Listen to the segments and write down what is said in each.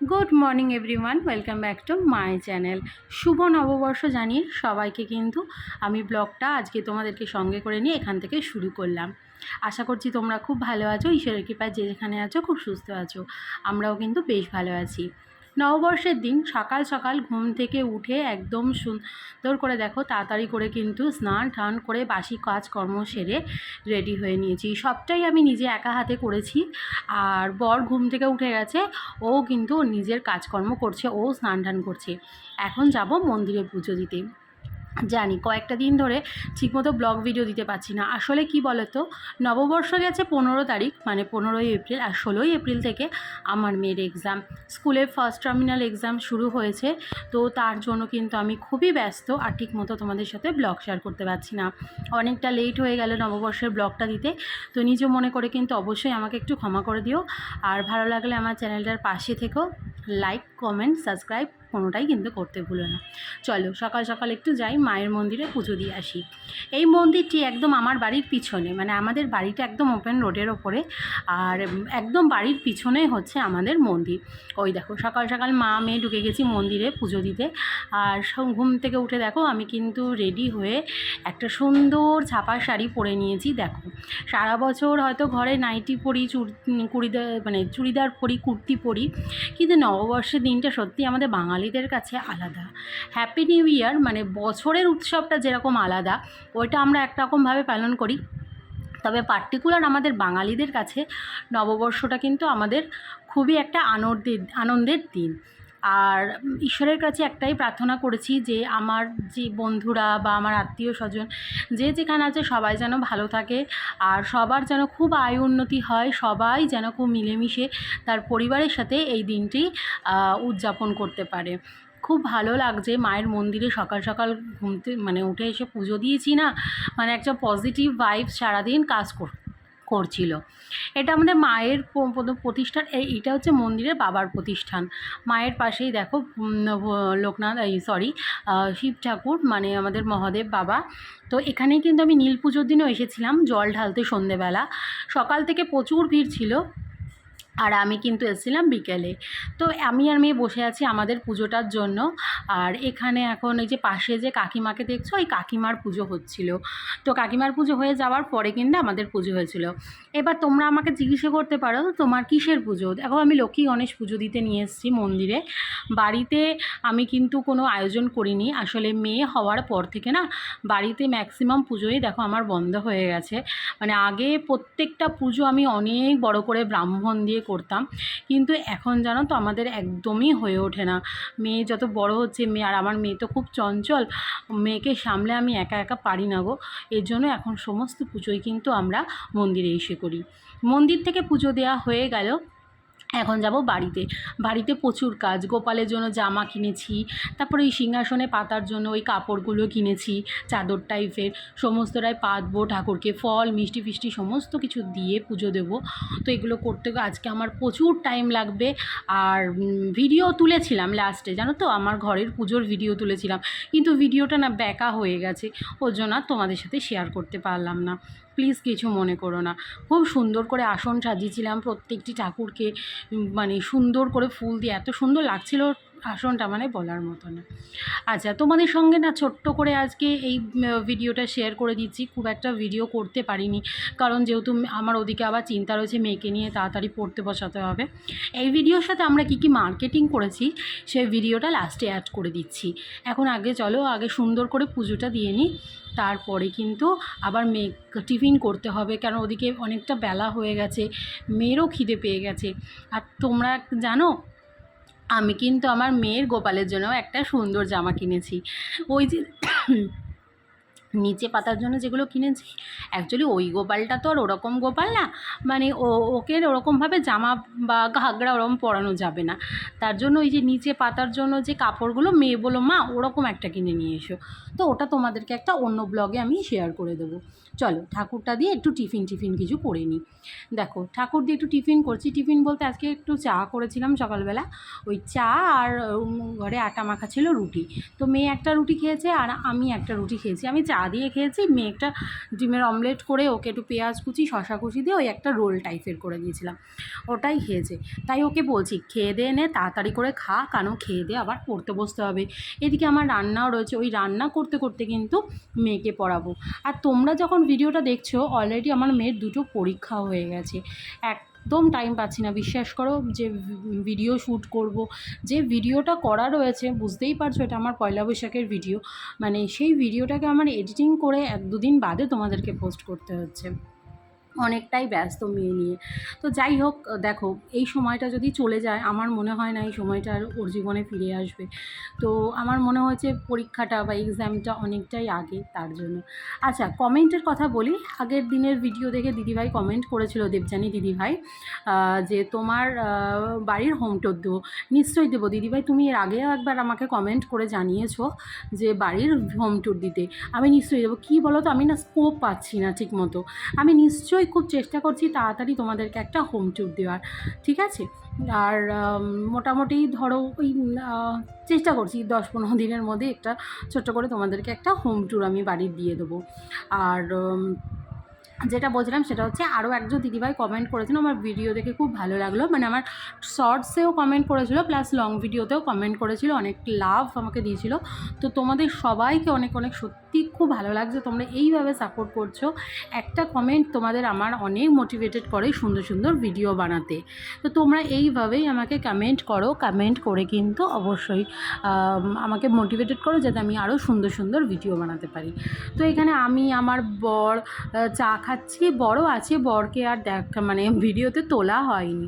Good morning everyone welcome back to my channel শুভ নববর্ষ জানিয়ে সবাইকে কিন্তু আমি ব্লগটা আজকে তোমাদেরকে সঙ্গে করে নিয়ে এখান থেকে শুরু করলাম। আশা করছি তোমরা খুব ভালো আছো, ঈশ্বরের কৃপায় যেখানে আছো, খুব সুস্থ আছো। আমরাও কিন্তু বেশ ভালো আছি। নববর্ষের দিন সকাল সকাল ঘুম থেকে উঠে একদম সুন্দর করে দেখো তাড়াতাড়ি করে কিন্তু স্নান টান করে বাসি কাজকর্ম সেরে রেডি হয়ে নিয়েছি। সবটাই আমি নিজে একা হাতে করেছি আর বর ঘুম থেকে উঠে গেছে, ও কিন্তু নিজের কাজকর্ম করছে, ও স্নান টান করছে। এখন যাব মন্দিরে পুজো দিতে। জানি, কয়েকটা দিন ধরে ঠিকমতো ব্লগ ভিডিও দিতে পারছি না। আসলে কি বলতো, নববর্ষ গেছে পনেরো তারিখ মানে পনেরোই এপ্রিল আর ষোলোই এপ্রিল থেকে আমার মেয়ের এক্সাম স্কুলের ফার্স্ট টার্মিনাল এক্সাম শুরু হয়েছে, তো তার জন্য কিন্তু আমি খুবই ব্যস্ত আর ঠিকমতো তোমাদের সাথে ব্লগ শেয়ার করতে পারছি না। অনেকটা লেট হয়ে গেল নববর্ষের ব্লগটা দিতে, তো নিজে মনে করে কিন্তু অবশ্যই আমাকে একটু ক্ষমা করে দিও। আর ভালো লাগলে আমার চ্যানেলটার পাশে থেকেও লাইক কমেন্ট সাবস্ক্রাইব কোনোটাই কিন্তু করতে ভুলো না। চলো, সকাল সকাল একটু যাই, মায়ের মন্দিরে পুজো দিয়ে আসি। এই মন্দিরটি একদম আমার বাড়ির পিছনে মানে আমাদের বাড়িটা একদম ওপেন রোডের ওপরে, আর একদম বাড়ির পিছনে হচ্ছে আমাদের মন্দির। ওই দেখো, সকাল সকাল মা, মেয়ে ঢুকে গেছি মন্দিরে পুজো দিতে। আর ঘুম থেকে উঠে দেখো, আমি কিন্তু রেডি হয়ে একটা সুন্দর ছাপা শাড়ি পরে নিয়েছি, দেখো। সারা বছর হয়তো ঘরে নাইটি পরি, চুর কুড়িদার মানে চুড়িদার পরি, কুর্তি পরি, কিন্তু নববর্ষের দিনটা সত্যি আমাদের বাঙালিদের কাছে আলাদা। হ্যাপি নিউ ইয়ার মানে বছরের উৎসবটা যেরকম আলাদা, ওইটা আমরা একরকমভাবে পালন করি। তবে পার্টিকুলার আমাদের বাঙালিদের কাছে নববর্ষটা কিন্তু আমাদের খুবই একটা আনন্দের আনন্দের দিন। আর ঈশ্বরের কাছে একটাই প্রার্থনা করেছি যে আমার যে বন্ধুরা বা আমার আত্মীয় স্বজন, যে যেখানে আছে সবাই যেন ভালো থাকে আর সবার যেন খুব আয় উন্নতি হয়, সবাই যেন খুব মিলেমিশে তার পরিবারের সাথে এই দিনটি উদযাপন করতে পারে। খুব ভালো লাগছে মায়ের মন্দিরে সকাল সকাল ঘুমতে মানে উঠে এসে পুজো দিয়েছি না মানে একটা পজিটিভ ভাইবস সারাদিন কাজ কর করছিল। এটা আমাদের মায়ের প্রতিষ্ঠান এটা হচ্ছে মন্দিরের বাবার প্রতিষ্ঠান। মায়ের পাশেই দেখো লোকনাথ, এই সরি শিব ঠাকুর মানে আমাদের মহাদেব বাবা। তো এখানেই কিন্তু আমি নীল পুজোর দিনও এসেছিলাম, জল ঢালতে সন্ধেবেলা। সকাল থেকে প্রচুর ভিড় ছিল, আর আমি কিন্তু এসেছিলাম বিকেলে। তো আমি আর মেয়ে বসে আছি আমাদের পুজোটার জন্য। আর এখানে এখন এই যে পাশে যে কাকিমাকে দেখছ, ওই কাকিমার পুজো হচ্ছিল। তো কাকিমার পুজো হয়ে যাওয়ার পরে কিন্তু আমাদের পুজো হয়েছিল। এবার তোমরা আমাকে জিজ্ঞাসা করতে পারো, তোমার কিসের পুজো? দেখো, আমি লক্ষ্মী গণেশ পুজো দিতে নিয়ে এসেছি মন্দিরে। বাড়িতে আমি কিন্তু কোনো আয়োজন করিনি। আসলে মেয়ে হওয়ার পর থেকে না, বাড়িতে ম্যাক্সিমাম পুজোই দেখো আমার বন্ধ হয়ে গেছে। মানে আগে প্রত্যেকটা পুজো আমি অনেক বড় করে ব্রাহ্মণ দিয়ে করতাম। কিন্তু এখন জানো তো, আমাদের একদমই হয়ে ওঠে না। মেয়ে যত বড় হচ্ছে মেয়ে, আর আমার মেয়ে তো খুব চঞ্চল, মেয়েকে সামলে আমি একা একা পারি না গো। এর জন্য এখন সমস্ত পুজোই কিন্তু আমরা মন্দিরে এসে করি। মন্দির থেকে পুজো দেওয়া হয়ে গেল। এখন যাব বাড়িতে। বাড়িতে প্রচুর কাজ। গোপালের জন্য জামা কিনেছি, তারপরে ওই সিংহাসনে পাতার জন্য ওই কাপড়গুলো কিনেছি, চাদর টাইপের। সমস্তটাই পাতবো, ঠাকুরকে ফল, মিষ্টি ফিষ্টি সমস্ত কিছু দিয়ে পুজো দেবো। তো এগুলো করতে আজকে আমার প্রচুর টাইম লাগবে। আর ভিডিও তুলেছিলাম লাস্টে, জানো তো? আমার ঘরের পুজোর ভিডিও তুলেছিলাম। কিন্তু ভিডিওটা না ব্যাকা হয়ে গেছে। ওর জন্য তোমাদের সাথে শেয়ার করতে পারলাম না। প্লিজ কিছু মনে করো না। খুব সুন্দর করে আসন সাজিয়েছিলাম প্রত্যেকটি ঠাকুরকে মানে সুন্দর করে ফুল দিয়ে, এত সুন্দর লাগছিল আসনটা মানে বলার মতো না। আচ্ছা তোমাদের সঙ্গে না ছোট্ট করে আজকে এই ভিডিওটা শেয়ার করে দিচ্ছি। খুব একটা ভিডিও করতে পারিনি। কারণ যেহেতু আমার ওদিকে আবার চিন্তা রয়েছে মেয়েকে নিয়ে তাড়াতাড়ি পড়তে বসাতে হবে। এই ভিডিওর সাথে আমরা কি কি মার্কেটিং করেছি, সেই ভিডিওটা লাস্টে অ্যাড করে দিচ্ছি। এখন আগে চলো, আগে সুন্দর করে পুজোটা দিয়ে নিই তারপরে কিন্তু আবার মেয়ে টিফিন করতে হবে। কেন ওদিকে অনেকটা বেলা হয়ে গেছে, মেয়েরও খিদে পেয়ে গেছে। আর তোমরা জানো আমি কিন্তু আমার মেয়ের গোপালের জন্য একটা সুন্দর জামা কিনেছি। ওই যে নিচে পাতার জন্য যেগুলো কিনেছি অ্যাকচুয়ালি ওই গোপালটা তো আর ওরকম গোপাল না। মানে ও, ওকে ওরকমভাবে জামা বা ঘাগরা ওরকম পরানো যাবে না। তার জন্য ওই যে নিচে পাতার জন্য যে কাপড়গুলো মেয়ে বলো, মা, ওরকম একটা কিনে নিয়ে এসো। তো ওটা তোমাদেরকে একটা অন্য ব্লগে আমি শেয়ার করে দেবো। চলো ঠাকুরটা দিয়ে একটু টিফিন টিফিন কিছু করে নিই। দেখো, ঠাকুর দিয়ে একটু টিফিন করছি। টিফিন বলতে আজকে একটু চা করেছিলাম সকালবেলা। ওই চা আর ঘরে আটা মাখা ছিল রুটি। তো মেয়ে একটা রুটি খেয়েছে আর আমি একটা রুটি খেয়েছি। আমি চা দিয়ে খেয়েছি। মেয়েটা ডিমের অমলেট করে ওকে একটু পেঁয়াজ কুচি শশা কুচি দিয়ে ওই একটা রোল টাইপের করে দিয়েছিলাম। ওটাই খেয়েছে। তাই ওকে বলছি, খেয়ে দিয়ে নে, তাড়াতাড়ি করে খা কারণ খেয়ে দিয়ে আবার পড়তে বসতে হবে। এদিকে আমার রান্নাও রয়েছে। ওই রান্না করতে করতে কিন্তু মেয়েকে পড়াবো। আর তোমরা যখন ভিডিওটা দেখছ অলরেডি আমার মেয়ের দুটো পরীক্ষা হয়ে গেছে। এক একদম টাইম পাচ্ছি না। বিশ্বাস করো যে ভিডিও শ্যুট করব, যে ভিডিওটা করা রয়েছে, বুঝতেই পারছ এটা আমার পয়লা বৈশাখের ভিডিও মানে সেই ভিডিওটাকে আমার এডিটিং করে এক দুদিন বাদে তোমাদেরকে পোস্ট করতে হচ্ছে। অনেকটাই ব্যস্ত মেয়ে নিয়ে। তো যাই হোক, দেখো, এই সময়টা যদি চলে যায়, আমার মনে হয় না এই সময়টা আর ওর জীবনে ফিরে আসবে। তো আমার মনে হয়েছে পরীক্ষাটা বা এক্সামটা অনেকটাই আগে তার জন্য। আচ্ছা কমেন্টের কথা বলি। আগের দিনের ভিডিও দেখে দিদিভাই কমেন্ট করেছিল দেবজানী দিদিভাই যে তোমার বাড়ির হোম টোর দেবো নিশ্চয়ই দেবো। দিদিভাই, তুমি এর আগেও একবার আমাকে কমেন্ট করে জানিয়েছো যে বাড়ির হোম ট্যুর দিতে। আমি নিশ্চয়ই দেবো। কী বলো তো আমি না স্কোপ পাচ্ছি না ঠিক মতো আমি নিশ্চয়ই খুব চেষ্টা করছি তাড়াতাড়ি তোমাদেরকে একটা হোম ট্যুর দেওয়ার, ঠিক আছে? আর মোটামুটি ধরো ওই চেষ্টা করছি দশ পনেরো দিনের মধ্যে একটা ছোট্ট করে তোমাদেরকে একটা হোম ট্যুর আমি বাড়ির দিয়ে দেবো। আর যেটা বলছিলাম সেটা হচ্ছে আরও একজন দিদিভাই কমেন্ট করেছেন, আমার ভিডিও দেখে খুব ভালো লাগল। মানে আমার শর্টসেও কমেন্ট করেছিল প্লাস লং ভিডিওতেও কমেন্ট করেছিল, অনেক লাভ আমাকে দিয়েছিল। তো তোমাদের সবাইকে অনেক অনেক সত্যি খুব ভালো লাগছে, তোমরা এইভাবে সাপোর্ট করছ। একটা কমেন্ট তোমাদের আমার অনেক মোটিভেটেড করে সুন্দর সুন্দর ভিডিও বানাতে। তো তোমরা এইভাবেই আমাকে কমেন্ট করো কমেন্ট করে কিন্তু অবশ্যই আমাকে মোটিভেটেড করো, যাতে আমি আরও সুন্দর সুন্দর ভিডিও বানাতে পারি। তো এখানে আমি, আমার বর চা খাচ্ছি বড় আছে বরকে আর দেখ মানে ভিডিওতে তোলা হয়নি।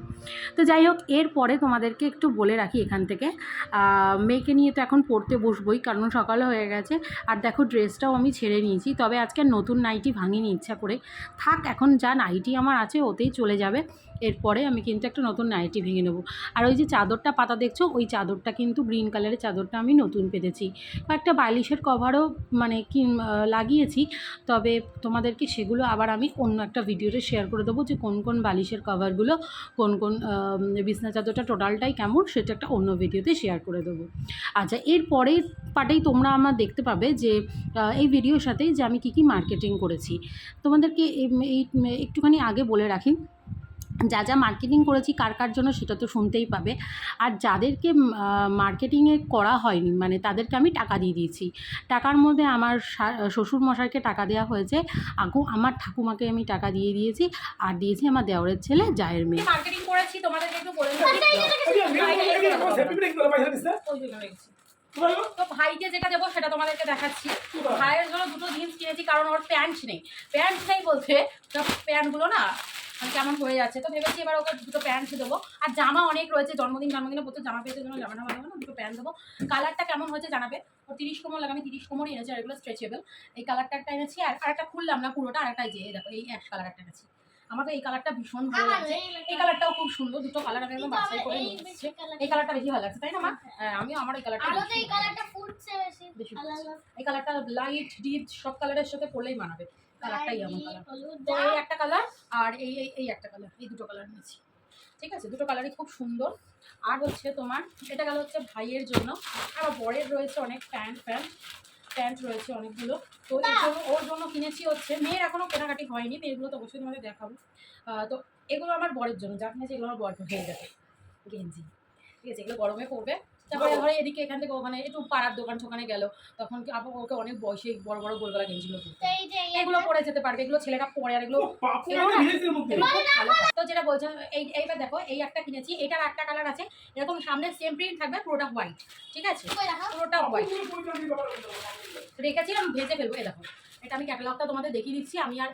তো যাই হোক এরপরে তোমাদেরকে একটু বলে রাখি এখান থেকে। মেয়েকে নিয়ে তো এখন পড়তে বসবোই, কারণ সকাল হয়ে গেছে। আর দেখো, ড্রেসটাও আমি ছেড়ে নিয়েছি। তবে আজকে নতুন নাইটি ভাঙিনি, ইচ্ছা করে। থাক, এখন যা নাইটি আমার আছে, ওতেই চলে যাবে। এরপরে আমি কিন্তু একটা নতুন নাইটি ভেঙে নেব। আর ওই যে চাদরটা পাতা দেখছ? ওই চাদরটা কিন্তু গ্রিন কালারের চাদরটা আমি নতুন পেতেছি। কয়েকটা বালিশের কভারও মানে কি লাগিয়েছি। তবে তোমাদেরকে সেগুলো আবার আমি অন্য একটা ভিডিওতে শেয়ার করে দেবো যে কোন কোন বালিশের কভারগুলো কোন কোন বিছনা চাদরটা টোটালটাই কেমন সেটা একটা অন্য ভিডিওতে শেয়ার করে দেবো। আচ্ছা এর পরের পার্টেই তোমরা আমার দেখতে পাবে যে এই ভিডিওর সাথেই যে আমি কী কী মার্কেটিং করেছি। তোমাদেরকে এই একটুখানি আগে বলে রাখি যা যা মার্কেটিং করেছি কার কার জন্য সেটা তো শুনতেই পাবে। আর যাদেরকে মার্কেটিংয়ে করা হয়নি মানে তাদেরকে আমি টাকা দিয়ে দিয়েছি। টাকার মধ্যে আমার শ্বশুর মশাইকে টাকা দেওয়া হয়েছে। আগু আমার ঠাকুমাকে আমি টাকা দিয়ে দিয়েছি। আর দিয়েছি আমার দেওরের ছেলে জায়ের মেয়ে। মার্কেটিং করেছি তোমাদেরকে একটু বলে তো ভাইকে যেটা দেবো সেটা তোমাদেরকে দেখাচ্ছি। ভাইয়ের জন্য দুটো জিন্স কিনেছি কারণ ওর প্যান্ট নেই। প্যান্ট নেই বলতে প্যান্টগুলো না কেমন হয়ে যাচ্ছে? তো ভেবেছি এবার ওকে দুটো প্যান্ট দেবো। আর জামা অনেক রয়েছে জন্মদিন জন্মদিনে প্রচুর জামা পেয়েছে জন্য জামা দেবো না দুটো প্যান্ট দেবো। কালারটা কেমন হয়েছে জানাবে? ও তিরিশ কোমর লাগে আমি তিরিশ কোমরই এনেছি আর এগুলো স্ট্রেচেবল এই কালারটা একটা এনেছি আর আরেকটা খুললাম না পুরোটা আর একটা এই যে দেখো এই অ্যাশ কালার একটা এনেছি। আমার তো এই কালারটা ভীষণ ভালো লাগছে। এই কালারটাও খুব সুন্দর দুটো কালার আমি একদম বাছাই করে নিয়ে এসেছি এই কালারটা বেশি ভালো লাগছে তাই না মা? হ্যাঁ, আমিও আমার এই কালারটা আলো তো এই কালারটা ফুটছে বেশি। এই কালারটা লাইট ডিপ সব কালারের সাথে পরলেই মানাবে। কালারটাই এমন কালার। এই একটা কালার আর এই এই একটা কালার এই দুটো কালার নিয়েছি। ঠিক আছে? দুটো কালারই খুব সুন্দর। আর হচ্ছে তোমার এটা গেল হচ্ছে ভাইয়ের জন্য। আর বরের রয়েছে অনেক প্যান্ট প্যান্ট প্যান্ট রয়েছে অনেকগুলো। তো এর জন্য ওর জন্য কিনেছি হচ্ছে মেয়ের এখনও কেনাকাটি হয়নি মেয়েগুলো তো অবশ্যই তোমাদের দেখাবো। তো এগুলো আমার বরের জন্য। যা কিনেছি এগুলো আমার বর হয়ে যাবে। গেঞ্জি। ঠিক আছে? এগুলো গরমে পড়বে তারপরে ধরো এদিকে এখান থেকে ওখানে একটু পাড়ার দোকান টোকানে গেল। তখন আবার ওকে অনেক বয়সে বড় বড় যে এই এগুলো পরে যেতে পারবে এগুলো ছেলেরা পরে আর এগুলো। তো যেটা বলছেন এই এইবার দেখো এই একটা কিনেছি এটার একটা কালার আছে এরকম সামনে সেম প্রিন্ট থাকবে পুরোটা হোয়াইট ঠিক আছে? পুরোটা হোয়াইট রেখেছি আমি ভেজে ফেলব এই দেখো। এটা আমি ক্যাটালগটা তোমাদের দেখিয়ে দিচ্ছি আমি আর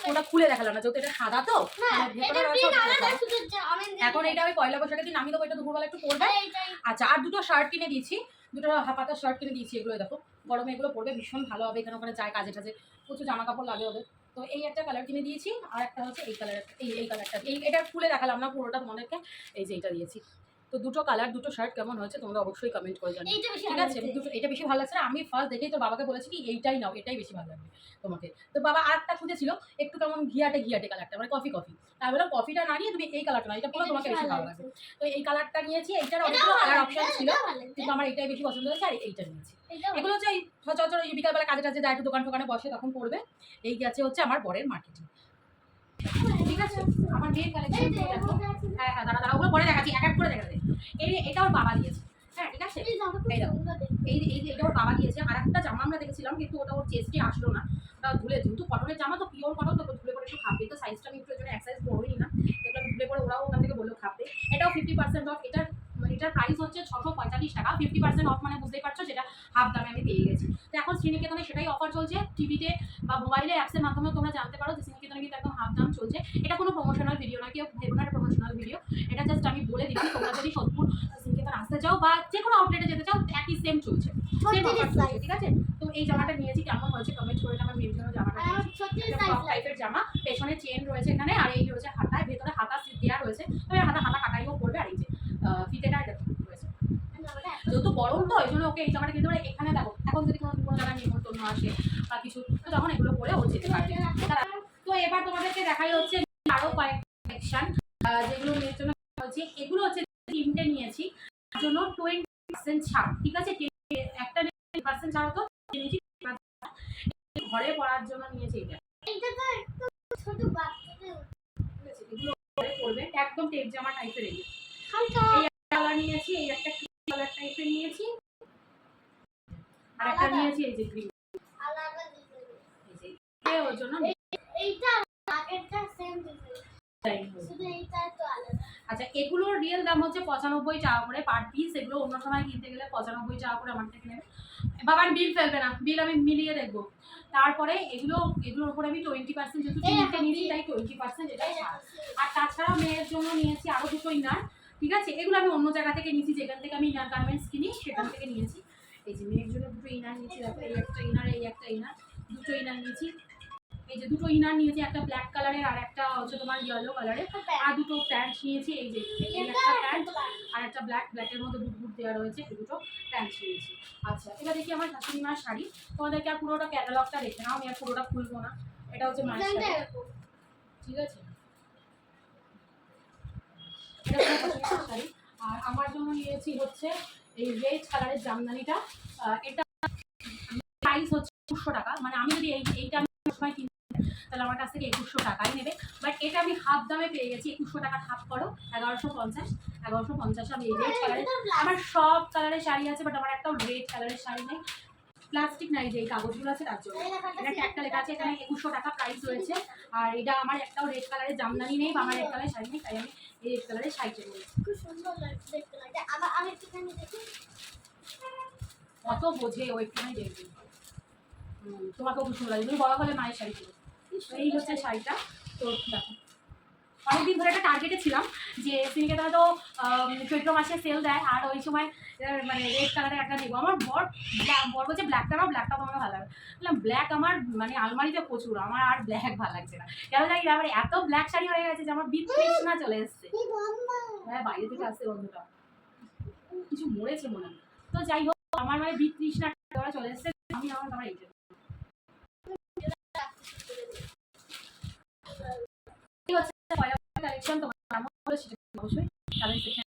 পুরোটা খুলে দেখালাম না যেহেতু এটা সাদা তো না, ভেতরে এটার রয়েছে print ওটা আলাদা, দেখাবো। শুধু যা- আমি এখন এটা আমি পয়লা বৈশাখের দিন আমি তো এটা দুপুরবেলা একটু পরবে। আচ্ছা আর দুটো শার্ট কিনে দিয়েছি দুটো হাফাতার শার্ট কিনে দিয়েছি এগুলো দেখো। গরমে এগুলো পরবে ভীষণ ভালো হবে এখানে ওখানে যায় কাজে টাজে। প্রচুর জামা কাপড় লাগে ওদের। তো এই একটা কালার কিনে দিয়েছি আর একটা হচ্ছে এই কালার এই এই কালারটা এই এটা খুলে দেখালাম না পুরোটা তোমাদেরকে এই যে এইটা দিয়েছি। তো দুটো কালার দুটো শার্ট কেমন হয়েছে তোমরা অবশ্যই কমেন্ট করে বেশি ঠিক আছে? দুটো এটা বেশি ভালো লাগছে না। আমি ফার্স্ট দেখেই তো বাবাকে বলেছি কি এইটাই নাও এটাই বেশি ভালো লাগবে তোমাকে। তো বাবা আরেকটা খুঁজেছিল একটু কেমন ঘিয়াটে ঘিয়াটে কালারটা মানে কফি কফি তাই বললাম কফিটা না নিয়ে তুমি এই কালারটা না এটা পুরো তোমাকে বেশি ভালো লাগবে। তো এই কালারটা নিয়েছি এইটার অনেকগুলো কালার অপশন ছিল। কিন্তু আমার এটাই বেশি পছন্দ হয়েছে আর এইটা নিয়েছি। এগুলো হচ্ছে এই সচরাচর এই বিকালবেলা কাজে টাজে যায় একটু দোকান টোকানে বসে তখন পড়বে। এই গেছে হচ্ছে আমার বরের মার্কেটিং ঠিক আছে? আমার মেয়ের কালেকশন দেখো। হ্যাঁ হ্যাঁ দাঁড়া দাঁড়া ওগুলো পরে দেখাচ্ছি এক এক করে দেখাতে। এই এটা ওর বাবা দিয়েছে। হ্যাঁ ঠিক আছে? এই এই এটা ওর বাবা দিয়েছে। আর একটা জামা আমরা দেখেছিলাম কিন্তু ওটা ওর চেস্টে আসলো না। ওটা ধুলে যেহেতু কটনের জামা তো পিওর কটন তো ধুলে পরে একটু খাবে। তো সাইজটা আমি একটু জন্য এক সাইজ বড়ই না দেখলাম ধুলে পরে ওরাও ওখান থেকে বলল খাবে। এটাও ফিফটি পার্সেন্ট অফ এটার মানে এটার প্রাইস হচ্ছে ছশো পঁয়তাল্লিশ টাকা। ফিফটি পার্সেন্ট অফ মানে বুঝতেই পারছ সেটা হাফ দামে আমি পেয়ে গেছি। তো এখন শ্রীনিকেতনে সেটাই অফার চলছে। টিভিতে বা মোবাইলে অ্যাপসের মাধ্যমে তোমরা জানতে পারো যে শ্রীনিকেতনে কিন্তু একদম হাফ দাম চলছে। এটা কোনো প্রমোশনাল ভিডিও না কেউ ভেবো না প্রমোশনাল ভিডিও এটা জাস্ট আমি বলে দিলাম তোমরা যদি সোদপুর শ্রীনিকেতন আসতে চাও বা যে কোনো আউটলেটে যেতে চাও একই সেম চলছে। সেম অফার চলছে ঠিক আছে? তো এই জামাটা নিয়েছি কেমন হয়েছে কমেন্ট করে আমার মেয়ের জন্য জামাটা। টাইপের জামা পেছনে চেন রয়েছে এখানে আর এই রয়েছে হাতায় ভেতরে হাতা দেওয়া রয়েছে। তবে হাতা হাতা কাটাইও পড়বে আর এই যে ফিতেটা যেহেতু গরম তো এই জন্য ওকে এই জামাটা কিনতে পারে এখানে দেখো এখন যদি কোনো কোনো জায়গায় নিমন্ত্রণ আসে বা কিছু তো তখন এগুলো পরে ও যেতে পারবে। তো এবার তোমাদেরকে দেখাই হচ্ছে আরও কয়েক কালেকশন যেগুলো মেয়ের জন্য হচ্ছে এগুলো হচ্ছে তিনটে নিয়েছি তার জন্য টোয়েন্টি পার্সেন্ট ছাড় ঠিক আছে? একটা পার্সেন্ট ছাড় তো নিয়েছি ঘরে পড়ার জন্য নিয়েছি এটা। এগুলো একদম টেপ জামা টাইপের এগুলো। হালকা। কালার নিয়েছি এই একটা কালার টাইপের নিয়েছি। আর একটা নিয়েছি এই যে গ্রিন আলাদা design। এই যে এই ওর জন্য এইটা আগেরটা সেম ডিজাইন শুধু এইটা একটু আলাদা। আচ্ছা এগুলোর রিয়েল দাম হচ্ছে পঁচানব্বই টাকা করে পার পিস এগুলো অন্য সময় কিনতে গেলে পঁচানব্বই টাকা করে আমার থেকে নেবে। বাবার বিল ফেলবে না। বিল আমি মিলিয়ে দেখব। তারপরে এগুলো এগুলোর উপরে আমি টোয়েন্টি পার্সেন্ট যেহেতু নিয়েছি তাই টোয়েন্টি পার্সেন্ট এটা আর তাছাড়াও মেয়ের জন্য নিয়েছি আরও দুটো ইনার ঠিক আছে? এগুলো আমি অন্য জায়গা থেকে নিয়েছি যেখান থেকে আমি ইনার গার্মেন্টস কিনি সেখান থেকে নিয়েছি। এই যে মেয়ের জন্য দুটো ইনার নিয়েছি দেখো এই একটা ইনার এই একটা ইনার দুটো ইনার নিয়েছি। এই যে দুটো ইনার নিয়েছি একটা ব্ল্যাক কালারের আর একটা হচ্ছে তোমার ইয়েলো কালারের আর দুটো প্যান্ট নিয়েছি এই যে এই একটা প্যান্ট আর একটা ব্ল্যাক ব্ল্যাকের মধ্যে বুট বুট দেওয়া রয়েছে এই দুটো প্যান্ট নিয়েছি। আচ্ছা এবার দেখি আমার শাশুড়ি মার শাড়ি। তোমাদেরকে আর পুরোটা ক্যাটালগটা দেখে নাও আমি আর পুরোটা খুলবো না। এটা হচ্ছে মায়ের শাড়ি। ঠিক আছে? আর আমার জন্য নিয়েছি হচ্ছে এই রেড কালারের জামদানিটা। এটা হচ্ছে একুশশো টাকা। মানে আমি যদি এই এইটা সময় কিনি, তাহলে আমার কাছ থেকে একুশশো টাকাই নেবে। বাট এটা আমি হাফ দামে পেয়ে গেছি, একুশশো টাকা হাফ করো, এগারোশো পঞ্চাশ। এগারোশো পঞ্চাশে আমি রেড কালারের আমার সব কালারের শাড়ি আছে বাট আমার একটাও রেড কালারের শাড়ি নেই। প্লাস্টিক নাই যে এই কাগজগুলো আছে তার জন্য। এটা একটা লেখা আছে এখানে একুশশো টাকা প্রাইস রয়েছে। আর এটা আমার একটাও রেড কালারের জামদানি নেই বা আমার রেড কালারের শাড়ি নেই তাই আমি এই রেড কালারের শাড়িটা নিয়েছি। খুব সুন্দর লাগছে আমি একটুখানি দেখি। কত বোঝে ও একটুখানি দেখবে। তোমাকেও খুব সুন্দর লাগে। তুমি বড় হলে মায়ের শাড়ি এই হচ্ছে শাড়িটা। তো দেখো। অনেকদিন ধরে একটা টার্গেটে ছিলাম যে সিনিকেতনে তো চৈত্র মাসে সেল দেয় আর ওই সময় মানে রেড কালারের একটা নেব আমার বর ব্ল্যাক বর বলছে ব্ল্যাকটা আমার ব্ল্যাকটা তোমাকে ভালো লাগে বললাম ব্ল্যাক আমার মানে আলমারিতে প্রচুর আমার আর ব্ল্যাক ভালো লাগছে না। কেন জানি না আমার এত ব্ল্যাক শাড়ি হয়ে গেছে যে আমার বিতৃষ্ণা চলে এসছে। হ্যাঁ বাইরে থেকে আসছে বন্ধুটা কিছু মরেছে মনে তো যাই হোক আমার মানে বিতৃষ্ণা চলে এসছে আমি আমার আমার এইটা কালেকশন তোমার অবশ্যই কারেন্ট সেকশন